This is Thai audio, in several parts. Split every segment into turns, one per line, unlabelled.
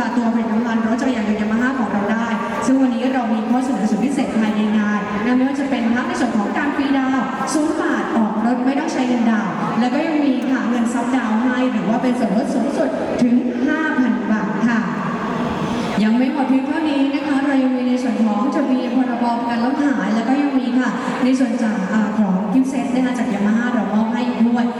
ค่ะตัวผลิตภัณฑ์รถจักรยานยนต์ยามาฮ่าของเราได้ ซึ่งวันนี้เรามีข้อเสนอสุดพิเศษภายในงานนะไม่ว่าจะเป็นทั้งในส่วนของการฟรีดาวน์ศูนย์บาทออกรถไม่ต้องใช้เงินดาวน์แล้วก็ยังมีค่ะเงินซับดาวน์ให้หรือว่าเป็นส่วนลดสูงสุดถึง 5,000 บาทค่ะ ยังไม่หมดเพียงเท่านี้นะคะ เรายังมีในส่วนของจะมีพรบประกันรถหาย แล้วก็ยังมีค่ะ ในส่วนจากอาของกิฟต์เซตนะคะจากยามาฮ่าเรามอบให้อีกด้วยใครอย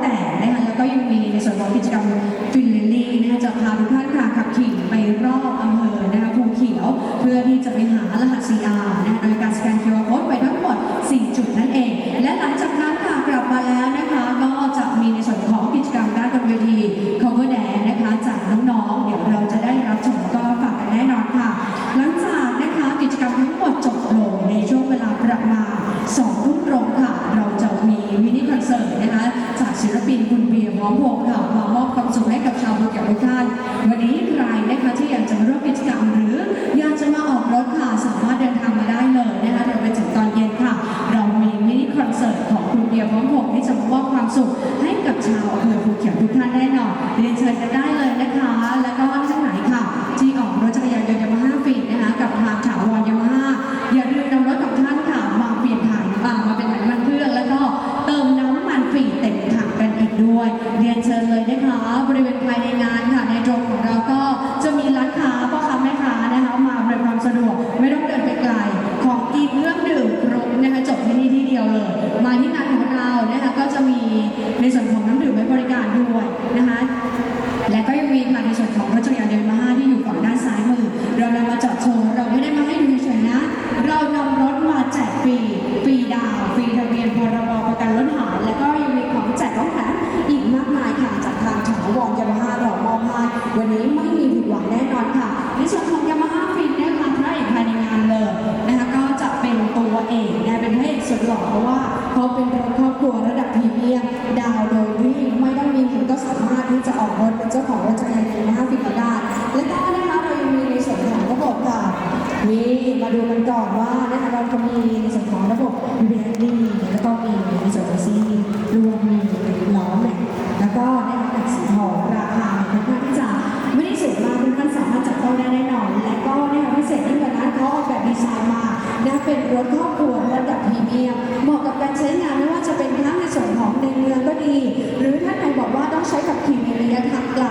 แต่นะคะแล้วก็ยังมีในส่วนของกิจกรรม ต้องเดินไปไกลของกินเครื่องดื่มครบนะคะจบที่นี่ที่เดียวเลย มาที่งานของเรานะคะก็จะมีในส่วนของน้ำดื่มไว้บริการด้วยนะคะและก็ยังมีค่ะในส่วนของรถจักรยานยนต์มาฮ่าที่อยู่ฝั่งด้านซ้ายมือ เรานำมาจอดโชว์เราไม่ได้มาให้ดูเฉยนะ เรานำรถมาแจกฟรีฟรีดาวฟรีทะเบียนพรบประกันรถหายและก็ยังมีของแจกของแถมอีกมากมายค่ะจากทางถาวรยามาฮ่าเรามอบให้วันนี้ไม่มีผิดหวังแน่นอนค่ะในส่วนของ เป็นพระเอกสุดหล่อเพราะว่าเขาเป็นรถครอบครัวระดับพรีเมียมดาวโดยที่ไม่ต้องมีเงินก็สามารถที่จะออกรถเป็นเจ้าของรถจักรยานยนต์ห้าฟินได้และก็นะคะเรายังมีในส่วนของระบบค่ะนี่มาดูกันก่อนว่านะคะเราจะมี ส่วนของในเมืองก็ดี หรือท่านไหนบอกว่าต้องใช้ขับขี่ในระยะทางไกล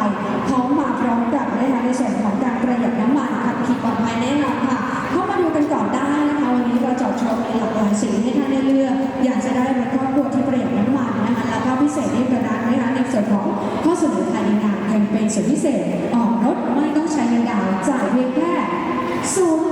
พร้อมมาพร้อมกับนะคะในส่วนของการประหยัดน้ำมันขับขี่ปลอดภัยแน่นอนค่ะ เข้ามาดูกันก่อนได้นะคะวันนี้เราจอดโชว์มีหลากหลายสีให้ท่านได้เลือกอยากจะได้รถครอบครัวที่ประหยัดน้ำมันนะคะแล้วก็พิเศษยิ่งกว่านั้นนะคะในส่วนของข้อเสนอภายในงานแคมเปญสุดพิเศษออกรถไม่ต้องใช้เงินดาวน์จ่ายเพียงแค่ศูนย์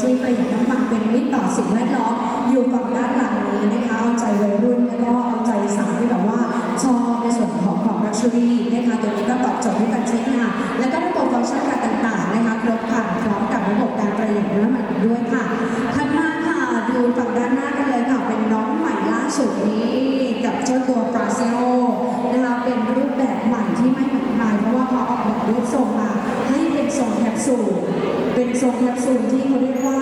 ที่ประหยัดน้ำมันเป็นมิตรต่อสิ่งแวดล้อมอยู่ฝั่งด้านหลังนี้นะคะเอาใจวัยรุ่นแล้วก็เอาใจสาวที่แบบว่าชอบในส่วนของของลักชัวรี่นะคะตัวนี้ก็ตอบโจทย์ในการใช้งานและก็ระบบฟังก์ชันการต่างๆนะคะครบครันพร้อมกับระบบการประหยัดน้ำมันด้วยค่ะถัดมาค่ะดูฝั่งด้านหน้ากันเลยค่ะเป็นน้องใหม่ล่าสุดนี้กับเจ้าตัวปราเซโอนะคะเป็นรูปแบบใหม่ที่ไม่เหมือนใครเพราะว่าเขาออกแบบรูปทรงมา ทรงแคปซูลเป็นทรงแคปซูลที่เขาเรียกว่า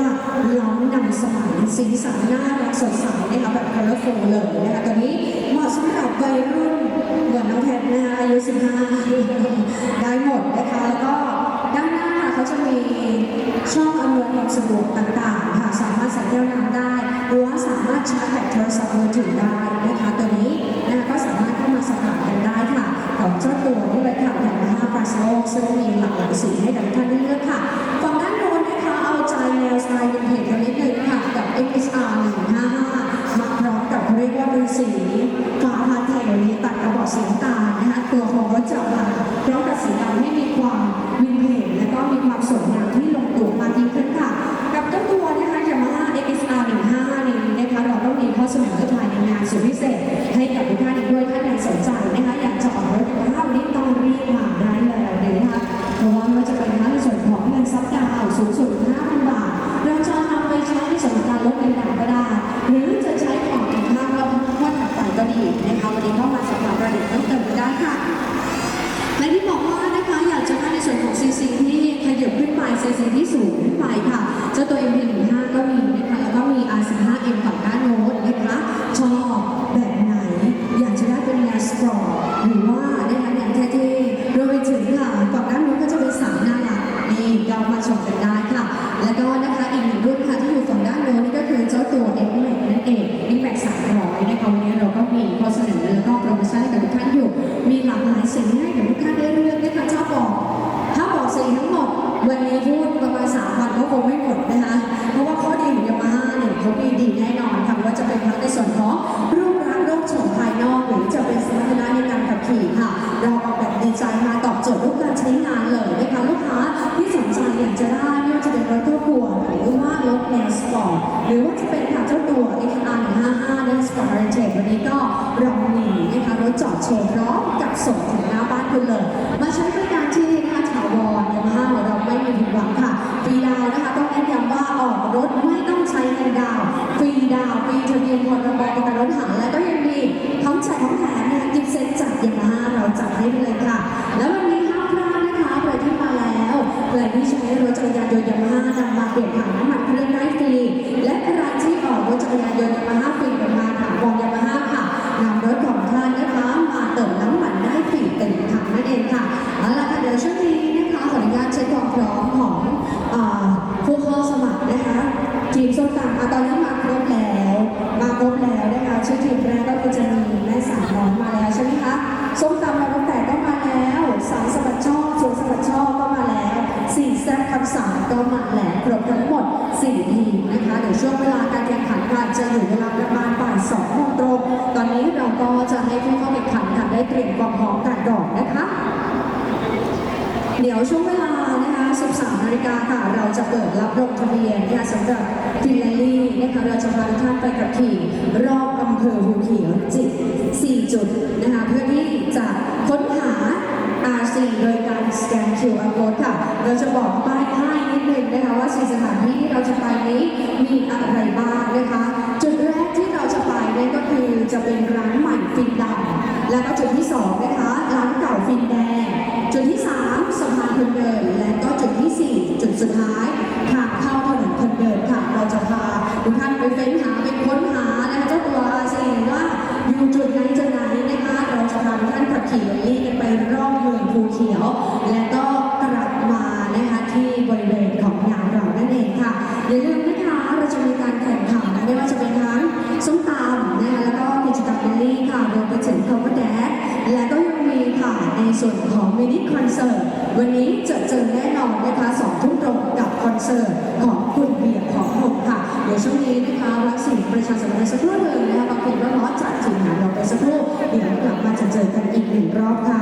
ล้ำนำสมัยสีสันน่ารักสดใสนะคะแบบ colorful เลยนะคะตัวนี้เหมาะสำหรับวัยรุ่นเหมือนน้องแพทนะคะอายุ 15 ได้หมดนะคะแล้วก็ด้านหน้าเขาจะมีช่องอำนวยความสะดวกต่างๆค่ะสามารถใส่แก้วน้ำได้หรือว่าสามารถชาร์จแบตโทรศัพท์มือถือได้นะคะตัวนี้นะคะก็สามารถเข้ามาสมัคร มีหลาก เรามา
ชมกันได้ค่ะ แล้วก็นะคะอีกหนึ่งรุ่นค่ะที่อยู่ฝั่งด้านโน้นนี่ก็คือเจ้าตัว X Max นั่นเอง X Max 300นะคะวันนี้เราก็มีข้อเสนอแล้วก็โปรโมชั่นให้กับทุกท่านอยู่ มีหลากหลายสีให้กับทุกท่านได้เลือกนะคะชอบบอกถ้าบอกสีทั้งหมด วันนี้พูดประมาณสามวันก็คงไม่หมดนะคะเพราะว่าข้อดีของยามาฮ่าเนี่ยเขามีดีแน่นอนค่ะไม่ว่าจะเป็นทั้งในส่วนของ ปอร์ตหรือว่าจะเป็นค่ะเจ้าตัว XR 155และ Sport Heritage วันนี้ก็เรามีนะคะรถจอดโชว์พร้อมกับส่งถึงหน้าบ้านคุณเลย มาใช้บริการที่นะคะถาวรยามาฮ่าของเราไม่มีผิดหวังค่ะฟรีดาวนะคะต้องเน้นำว่าออกรถไม่ต้องใช้เงินดาวฟรีดาวฟรีทะเบียนพรบประกันรถหาและก็ยังมีของแจกของแถมนะคะกิฟต์เซ็ตจากยามาฮ่าเราจัดให้เลยค่ะ ทีมแรกก็คือจะมีแม่สาวน้อยมาแล้วใช่ไหมคะส้มตำมาตั้งแต่ก็มาแล้วสายสะบัดช่อสวนสะบัดช่อก็มาแล้วสี่แซ่บคำสั่งก็มาแล้วครบทั้งหมดสี่ทีมนะคะเดี๋ยวช่วงเวลาการแข่งขันค่ะจะอยู่เวลาประมาณบ่ายสองโมงตรงตอนนี้เราก็จะให้ผู้เข้าแข่งขันค่ะได้เตรียมความพร้อมกันก่อนนะคะ เดี๋ยวช่วงเวลา 13 นาฬิกาค่ะ เราจะเปิดรับลงทะเบียนนะคะสำหรับฟินแลนลี่นะคะเราจะพาทุกท่านไปกับขี่รอบอำเภอภูเขียวจิต 4 จุดนะคะเพื่อที่จะค้นหา RC โดยการสแกน QR code ค่ะ เราจะบอกป้ายให้นิดนึงนะคะว่าสสถานที่ที่เราจะไปนี้มีอะไรบ้างนะคะ จุดแรกที่เราจะไปนี่ก็คือจะเป็นร้านใหม่ฟินดำแล้วก็จุดที่สองนะคะร้านเก่าฟินแดงจุดที่ 3สะพานคนเดินและก็ สุดท้ายทางเข้าถนนคนเดินค่ะ เราจะพาทุกท่านไปเฟ้นหาไปค้นหานะคะเจ้าตัวอาซีว่าอยู่จุดไหนจุดไหนนะคะ เราจะพาทุกท่านขับขี่รถลี่กันไปรอบเมืองภูเขียว และก็กลับมานะคะที่บริเวณของงานเรานั่นเองค่ะอย่าลืมนะคะเราจะมีการแข่งขันไม่ว่าจะเป็นทั้งส้มตำนะคะแล้วก็กิจกรรมเบลลี่ค่ะรวมไปถึงคอมเมดแดและก็ยังมีค่ะในส่วนของมินิคอนเสิร์ตวันนี้จะเจอแน่นอนนะคะ เสิร์ตของคุณเบียร์ของผมค่ะ เดี๋ยวช่วงนี้นะคะรักสิ่งประชาสัมพันธ์สักครู่หนึ่งนะคะบางคนร้อนจัดทีมงานเราไปสักครู่เดี๋ยวกลับมาจะเจอกันอีกหนึ่งรอบค่ะ